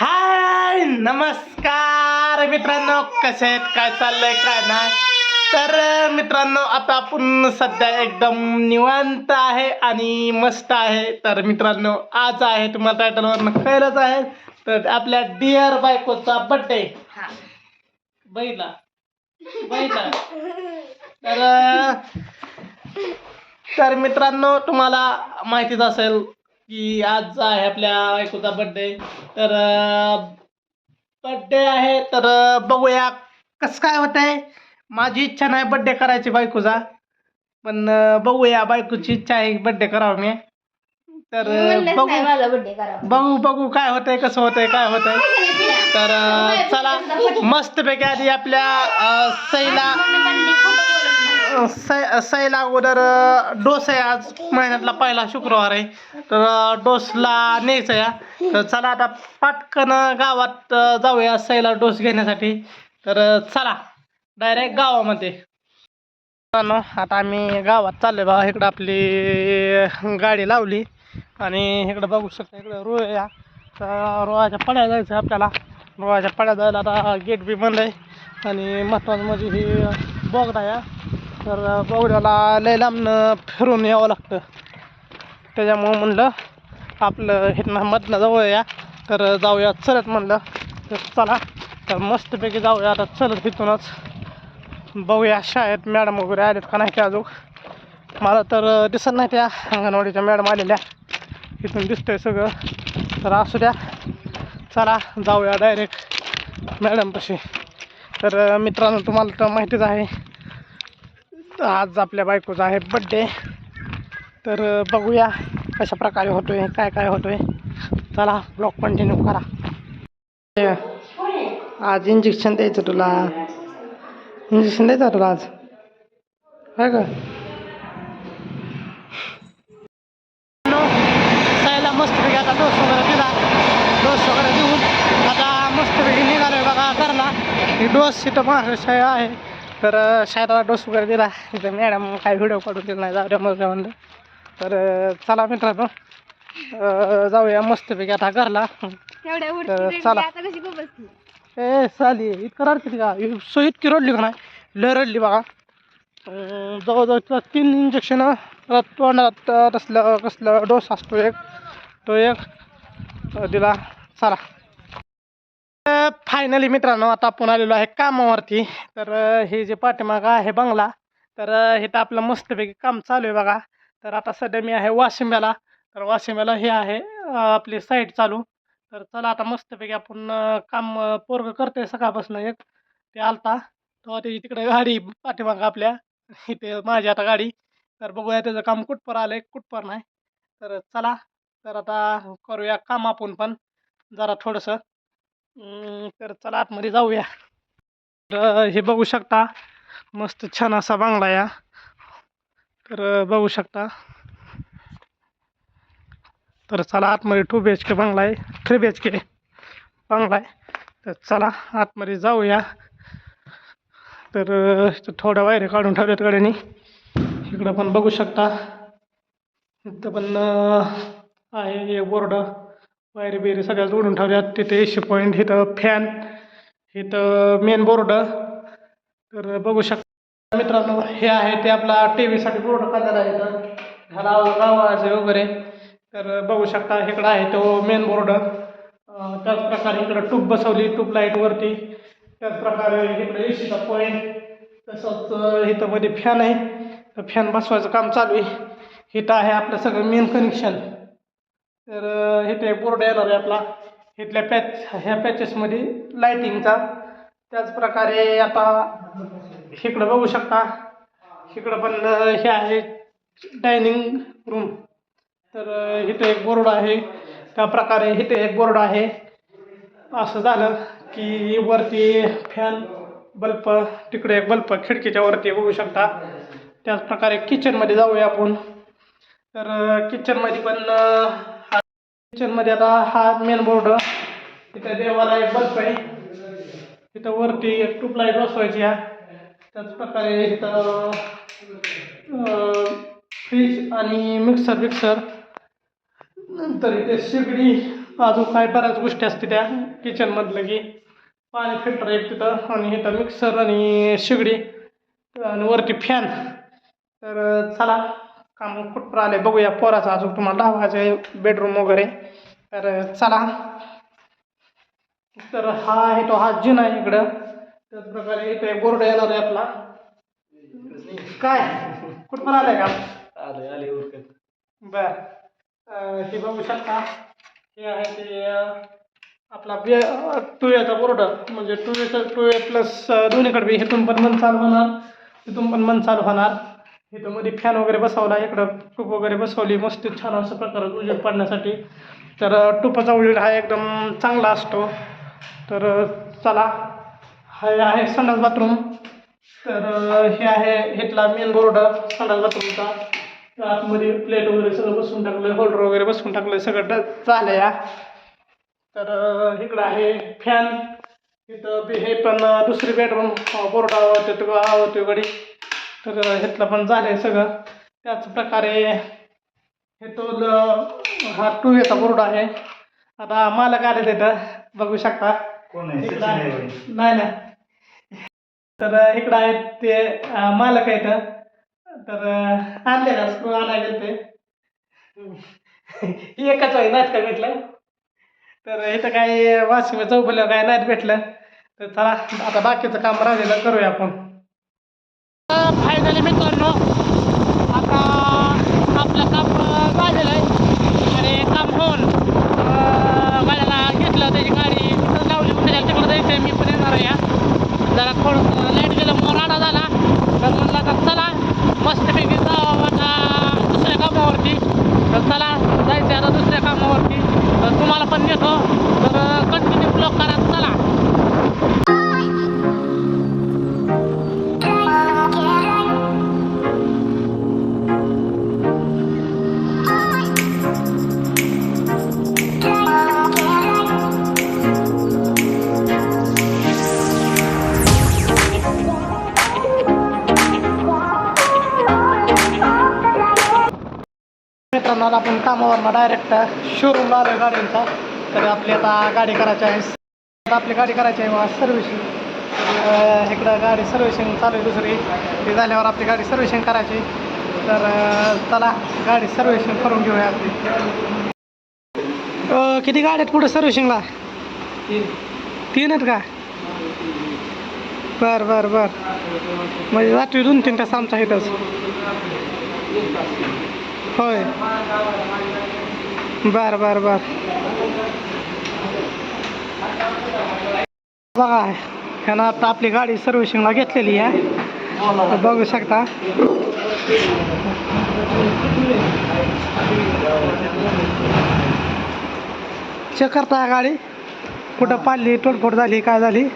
हाय नमस्कार मित्रांनो कसे आहेत? काय चाललंय काय नाही? तर मित्रांनो आता आपण सध्या एकदम निवांत आहे आणि मस्त आहे. तर मित्रांनो आज आहे तुम्हाला टायटलवरनं कळलंच आहे. तर आपल्या डिअर बायकोचा बड्डे बैला बैला तर तर मित्रांनो तुम्हाला माहितीच असेल की आज आहे आपल्या बायकोचा बड्डे तर बड्डे आहे तर बघूया कसं काय होत आहे माझी इच्छा नाही बड्डे करायची बायकोचा. पण बघूया बायकोची इच्छा आहे बड्डे करावा मी. तर बघू. बघू बघू काय होतंय कसं होतंय काय होतंय. तर चला मस्तपैकी आधी आपल्या अं, सईला सै सैला अगोदर डोस आहे आज. महिन्यातला पहिला शुक्रवार आहे. तर डोसला न्यायचं या तर चला आता पाटकन गावात जाऊया सैला डोस घेण्यासाठी. तर चला. डायरेक्ट गावामध्ये. आता आम्ही गावात चाललोय बा इकडं आपली गाडी लावली. आणि इकडं बघू शकता इकडं रोया तर रोहाच्या पड्या जायचं आहे आपल्याला. रोहाच्या पड्या जायला आता गेट बी बंद आहे. आणि महत्त्वाचं म्हणजे ही बोगदा या तर बोगद्याला लय लांबनं फिरून यावं लागतं. त्याच्यामुळं म्हणलं आपलं हिथनं मधनं जवळ या तर जाऊया चलत म्हणलं. तर चला तर मस्तपैकी जाऊया. आता चलत तिथूनच बघूया शाळेत मॅडम वगैरे आलेत का नाही त्या अजून. मला तर दिसत नाही त्या अंगणवाडीच्या मॅडम आलेल्या. इथून दिसतंय सगळं. तर असू द्या. चला जाऊया डायरेक्ट मॅडमपाशी तर मित्रांनो तुम्हाला तर माहितीच आहे. आज आपल्या बायकोचा आहे बड्डे तर बघूया कशा प्रकारे होतोय काय काय होतोय. चला ब्लॉक कंटिन्यू करा. हे, आज इंजेक्शन द्यायचं तुला. इंजेक्शन द्यायचं तुला आज. काय का सायला मस्तपैकी आता डोस वगैरे दिला. डोस वगैरे देऊन आता मस्तपैकी निघालोय बघा घरला. ही डोस इथं महाराष्ट्र आहे. तर आता डोस वगैरे दिला. इथं मॅडम काय व्हिडिओ काढून दिला नाही. जाऊ द्या मग म्हणलं. तर चला मित्रांनो. जाऊया मस्तपैकी आता घरला. तर चला. ए साली इतकं रडते का? सो इतकी रडली का नाही? लय रडली बघा. जवळजवळ तिला तीन इंजेक्शन तोंडात तसलं कसलं डोस असतो एक. तो एक. दिला. चला. फायनली मित्रांनो आता आपण आलेलो आहे कामावरती. तर हे जे पाठीमागं आहे बंगला तर हे तर आपलं मस्तपैकी काम चालू आहे बघा. तर आता सध्या मी आहे वाशिंब्याला तर वाशिंब्याला हे आहे आपली साईट चालू. तर चला आता मस्तपैकी आपण काम पोरग पोरगं करतोय सकाळपासून एक. ते आलता. तेव्हा त्याची तिकडे गाडी पाठीमागं आपल्या. इथे माझी आता गाडी. तर बघूया त्याचं काम कुठपर आलं आहे कुठपर नाही. तर चला तर आता करूया काम आपण पण. जरा थोडंसं. तर चला आतमध्ये जाऊया. तर हे बघू शकता मस्त छान असा बांगला या. तर बघू शकता. तर चला आतमध्ये टू बी एच के बंगला आहे. थ्री बी एच के बंगला आहे. तर चला आतमध्ये जाऊया. तर इथं थोड्या वायरे काढून ठेवल्यात गाड्याने. इकडं पण बघू शकता. इथं पण आहे एक बोर्ड. वायरी बिरी सगळ्या जोडून ठेवल्यात. तिथे एशी पॉईंट इथं फॅन इथं मेन बोर्ड तर बघू शकता मित्रांनो हे आहे ते आपला टी व्हीसाठी बोर्ड काढलेला आहे इथं. ह्याला लावायचं वगैरे. तर बघू शकता इकडं आहे तो मेन बोर्ड त्याचप्रकारे इकडं ट्यूब बसवली ट्यूब लाईटवरती त्याचप्रकारे इकडं ए पॉईंट तसंच इथं मध्ये फॅन आहे. तर फॅन बसवायचं काम चालू आहे. इथं आहे आपलं सगळं मेन कनेक्शन तर इथे एक बोर्ड येणार आहे आपला. इथल्या पॅच ह्या पॅचेसमध्ये लाईटिंगचा त्याचप्रकारे आता इकडं बघू शकता. इकडं पण हे आहे डायनिंग रूम तर इथं एक बोर्ड आहे. त्या प्रकारे इथे एक बोर्ड आहे. असं झालं की वरती फॅन बल्ब तिकडे एक बल्ब खिडकीच्या वरती बघू शकता. त्याचप्रकारे किचनमध्ये जाऊया आपण. तर किचनमध्ये पण किचनमध्ये आता हा मेन बोर्ड इथं देवाला एक बल्ब आहे. तिथं वरती एक ट्यूबलाईट बसवायची आहे त्याचप्रकारे इथं फ्रीज आणि मिक्सर बिक्सर नंतर इथे शेगडी अजून काय बऱ्याच गोष्टी असते त्या किचनमधलं की. पाणी फिल्टर एक तिथं आणि इथं मिक्सर आणि शेगडी आणि वरती फॅन तर चला. काम कुठं आले बघूया पोराचं अजून तुम्हाला दाखवायचं बेडरूम वगैरे. तर चला. तर हा आहे तो हा जिना आहे इकडं. त्याच प्रकारे इथे बोर्ड येणार आहे आपला. काय? कुठपर्यंत आलाय का? आले आले बर. हे बघू शकता. हे आहे ते आपला बे टू एचा बोर्ड. म्हणजे टू एचं टू ए प्लस दोन्हीकडे इथून पण मन चालू होणार. तिथून पण मन चालू होणार. इथं मध्ये फॅन वगैरे बसवला इकडं टूप वगैरे बसवली मस्त छान असं प्रकार उजेड पाडण्यासाठी. तर अं, टुपाचा उजेड हा एकदम चांगला असतो. तर चला. हा आहे संडास बाथरूम. तर हे आहे हेतला मेन बोर्ड संडास बाथरूमचा. आतमध्ये प्लेट वगैरे सगळं बसवून टाकलं होल्डर वगैरे बसवून टाकलं सगळं ड- झालं या तर इकडं आहे फॅन इथं बी हे पण दुसरी बेडरूम बोर्ड होते तो आवडते गडी तर अं, हेतलं पण झालंय सगळं. त्याच प्रकारे हे तो हा टू याचा बोर्ड आहे. आता मालक आले तिथं बघू शकता. नाही नाही. तर इकडं आहेत ते मालक आहेत. तर आणले का? स्क्रू आणायला ते एकच आहे नाहीत का भेटलं? तर इथं काय वाशिम चौपल्यावर काय नाहीत भेटलं. तर चला आता बाकीचं काम राहिलेलं करूया आपण. मी मित्रांनो आता आपलं काम झालेलं आहे आणि काम होऊन गाड्याला घेतलं त्याची गाडी लावली कुठे तिकडं जायचं मी पण येणार आहे या जरा थोडं मित्रांनो आपण कामावरनं डायरेक्ट शोरूमला आलो गाडींचा तर आपली आता गाडी करायची आहे. आता आपली गाडी करायची आहे सर्व्हिसिंग. इकडं गाडी सर्व्हिसिंग चालू आहे दुसरी. ती झाल्यावर आपली गाडी सर्व्हिसिंग करायची. तर चला गाडी सर्व्हिसिंग करून घेऊया आपली. किती गाड्या आहेत पुढे सर्व्हिसिंगला? तीन. आहेत का? बर बर बर. म्हणजे रात्री दोन तीन तास आमचा इथंच. होय. बर बर बर. बघा, ह्यानं आता आपली गाडी सर्व्हिसिंगला घेतलेली आहे. बघू शकता. चेक करता गाडी. कुठं पाडली, तोडफोड झाली, काय झाली?